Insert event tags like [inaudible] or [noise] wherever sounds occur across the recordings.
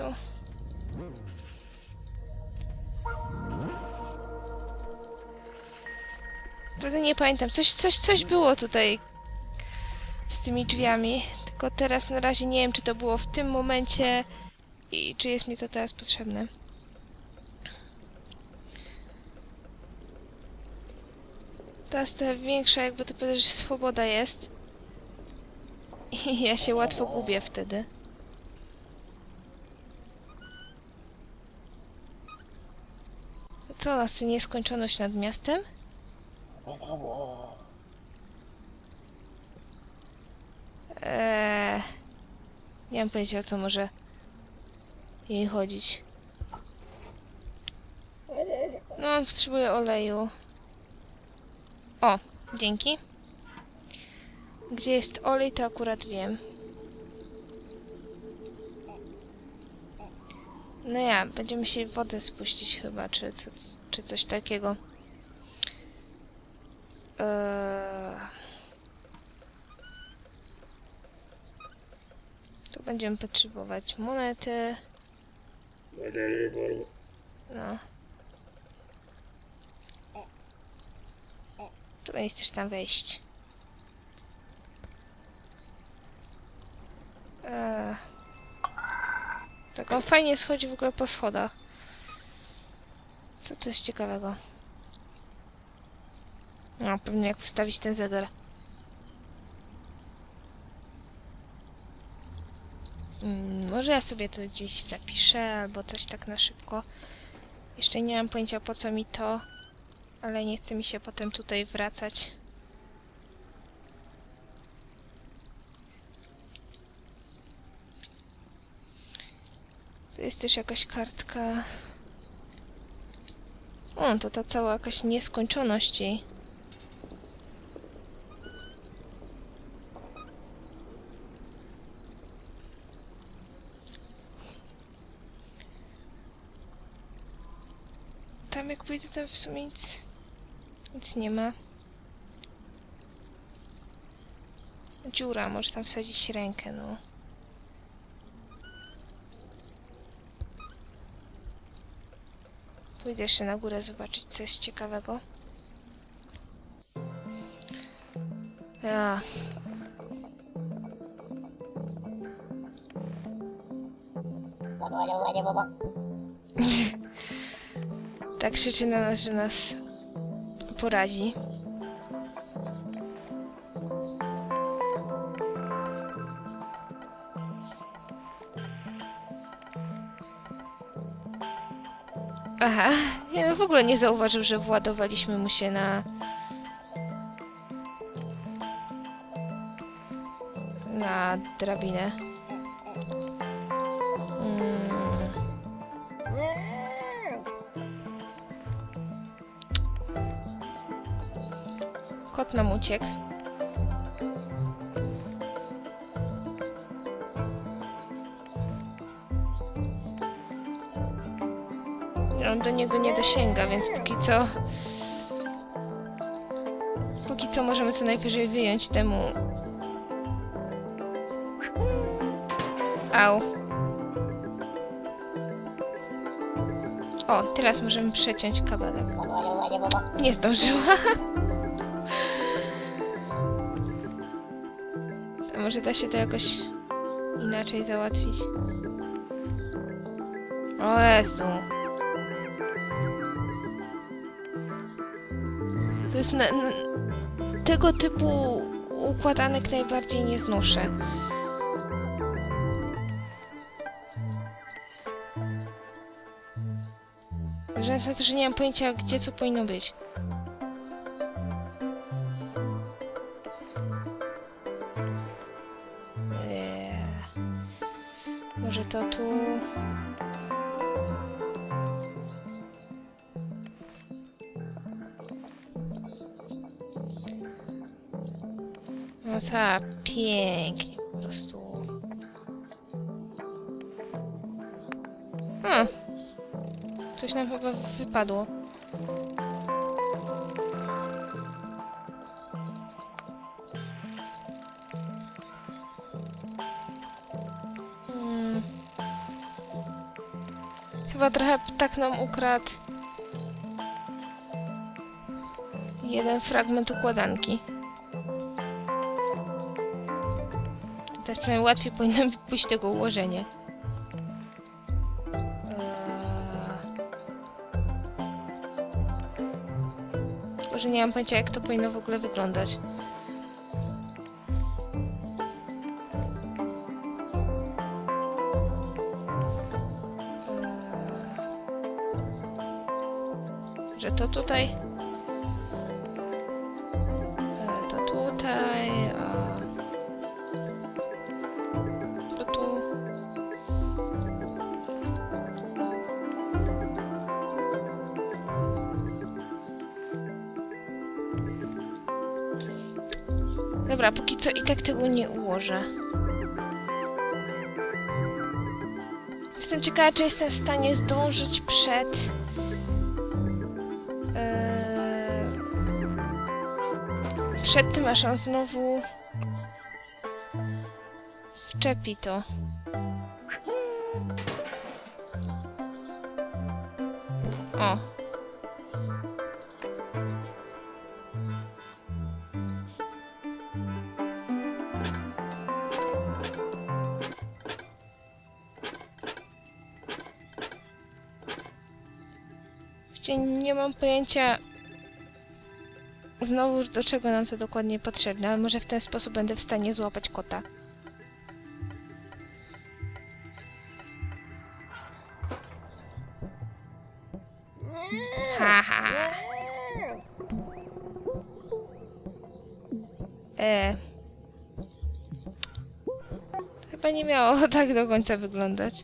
tu. Nie pamiętam. Coś, coś, coś było tutaj z tymi drzwiami. Tylko teraz na razie nie wiem, czy to było w tym momencie i czy jest mi to teraz potrzebne. Teraz ta większa, jakby to powiedzieć, swoboda jest. [laughs] I ja się łatwo gubię wtedy. Co na chce nieskończoność nad miastem? Eee, nie mam pojęcia o co może jej chodzić. No, potrzebuję oleju. O, dzięki. Gdzie jest olej, to akurat wiem. No ja, będziemy się wodę spuścić chyba, czy, co, czy coś takiego. Eee... Tu będziemy potrzebować monety. No. Tu nie chcesz tam wejść. Eee... Tak, on fajnie schodzi w ogóle po schodach. Co tu jest ciekawego? No, pewnie jak wstawić ten zegar. Mm, może ja sobie to gdzieś zapiszę, albo coś tak na szybko. Jeszcze nie mam pojęcia po co mi to, ale nie chce mi się potem tutaj wracać. Tu jest też jakaś kartka. O, to ta cała jakaś nieskończoność jej. Tam jak pójdę, to w sumie nic, nic nie ma. Dziura, może tam wsadzić rękę, no. Pójdę jeszcze na górę zobaczyć, co jest ciekawego. Ja. [laughs] Tak krzyczy na nas, że nas porazi. Aha, ja w ogóle nie zauważył, że władowaliśmy mu się na... na drabinę. Mm. Kot nam uciekł. On do niego nie dosięga, więc póki co... Póki co możemy co najwyżej wyjąć temu... Au. O, teraz możemy przeciąć kabelek. Nie zdążyła. A może da się to jakoś inaczej załatwić? O Jezu. Jest na, na, tego typu układanek najbardziej nie znoszę. Że na to, że nie mam pojęcia, gdzie co powinno być. Eee, może to tu... Tak, pięknie po prostu. Hmm. Coś nam chyba wypadło. Hmm. Chyba trochę tak nam ukradł. Jeden fragment układanki. Przynajmniej łatwiej powinno mi pójść tego ułożenie. Eee... Tylko, że nie mam pojęcia jak to powinno w ogóle wyglądać. Eee... Że to tutaj... Dobra, póki co i tak tego nie ułożę. Jestem ciekawa, czy jestem w stanie zdążyć przed... Eee, przed tym, aż on znowu wczepi to. O. Właściwie nie mam pojęcia znowu do czego nam to dokładnie potrzebne, ale może w ten sposób będę w stanie złapać kota. Haha. E. Chyba nie miało [laughs] tak do końca wyglądać.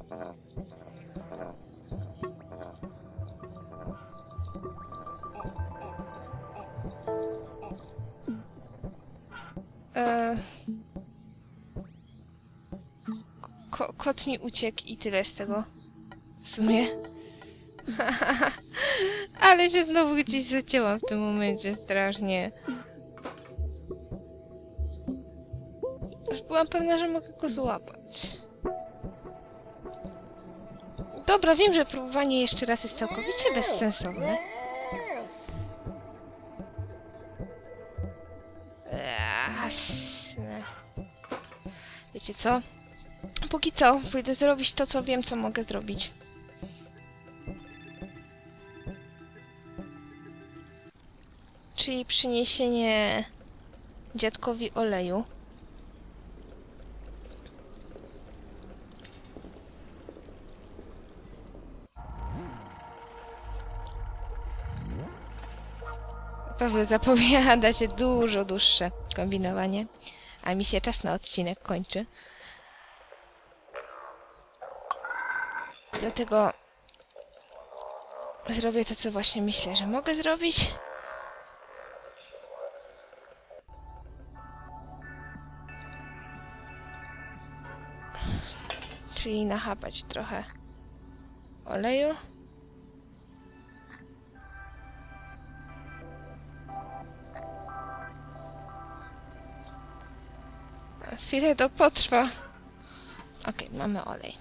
E. Ko kot mi uciekł i tyle z tego. W sumie. [laughs] Ale się znowu gdzieś zacięłam w tym momencie strasznie. Już byłam pewna, że mogę go złapać. Dobra, wiem, że próbowanie jeszcze raz jest całkowicie bezsensowne. Wiecie co? Póki co, pójdę zrobić to, co wiem, co mogę zrobić. Czyli przyniesienie dziadkowi oleju. Pewnie zapowiada [laughs] się dużo dłuższe kombinowanie, a mi się czas na odcinek kończy. Dlatego zrobię to, co właśnie myślę, że mogę zrobić. Czyli nachapać trochę oleju. Chwilę to potrwa. Okej, mamy olej.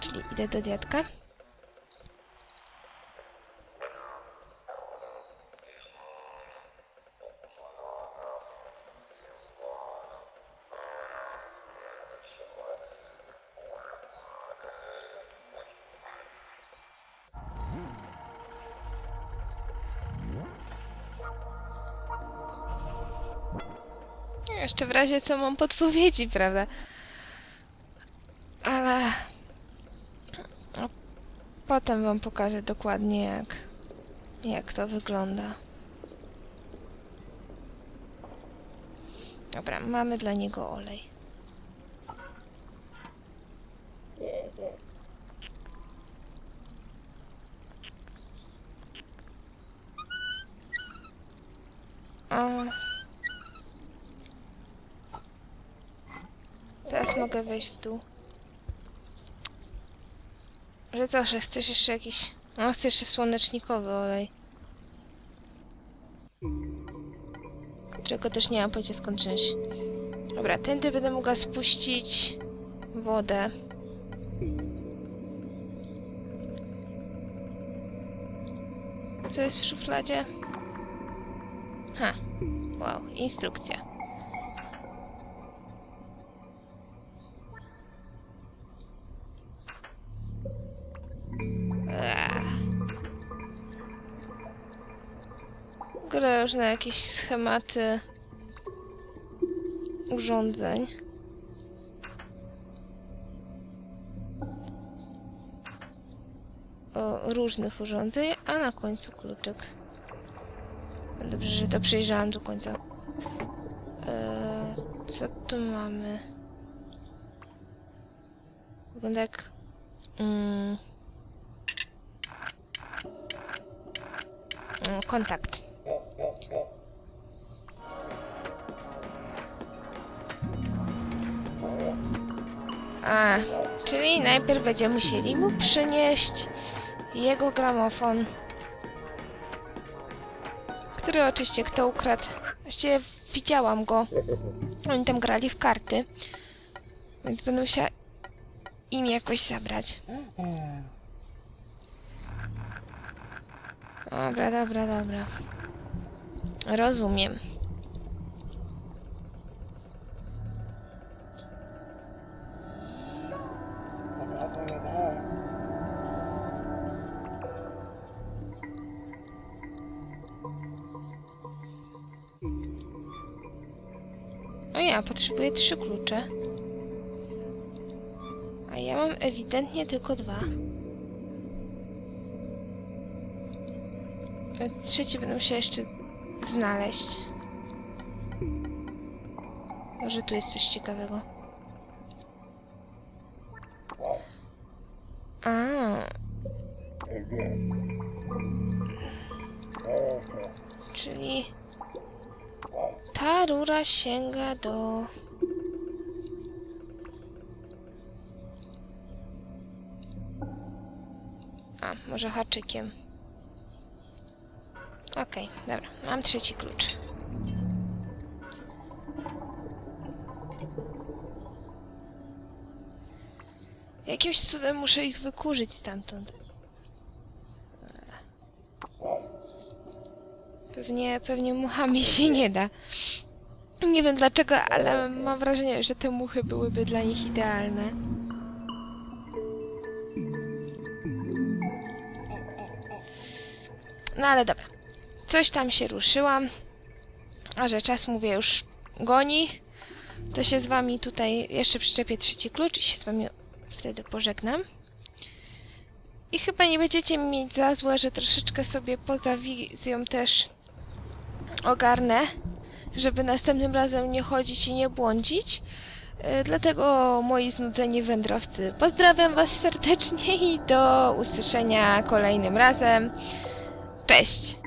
Czyli idę do dziadka. Jeszcze w razie co mam podpowiedzi, prawda? Ale... No, potem wam pokażę dokładnie jak... jak to wygląda. Dobra, mamy dla niego olej. O. mogę wejść w dół. Że co, że chcesz jeszcze jakiś... No, chcesz jeszcze słonecznikowy olej. Czego też nie mam pojęcia skąd czynić. Dobra, tędy będę mogła spuścić wodę. Co jest w szufladzie? Ha, wow, instrukcja. Grę już na jakieś schematy urządzeń. O różnych urządzeń, a na końcu kluczyk. Dobrze, że to przejrzałam do końca. Eee, co tu mamy? Wygląda jak... Mm, Mm, kontakt. A, czyli najpierw będziemy musieli mu przynieść jego gramofon. Który oczywiście kto ukradł. Właściwie widziałam go. Oni tam grali w karty. Więc będę musiała im jakoś zabrać. Dobra, dobra, dobra. Rozumiem. O ja, potrzebuję trzy klucze. A ja mam ewidentnie tylko dwa. Trzeci będę musiała jeszcze znaleźć. Może tu jest coś ciekawego. A. Czyli ta rura sięga do... A, może haczykiem. Okej, dobra. Mam trzeci klucz. Jakimś cudem muszę ich wykurzyć stamtąd. Pewnie, pewnie muchami się nie da. Nie wiem dlaczego, ale mam wrażenie, że te muchy byłyby dla nich idealne. No ale dobra. Coś tam się ruszyłam. A że czas, mówię, już goni, to się z wami tutaj jeszcze przyczepię trzeci klucz i się z wami wtedy pożegnam. I chyba nie będziecie mi mieć za złe, że troszeczkę sobie poza wizją też ogarnę, żeby następnym razem nie chodzić i nie błądzić. E, Dlatego moi znudzeni wędrowcy pozdrawiam Was serdecznie i do usłyszenia kolejnym razem. Cześć!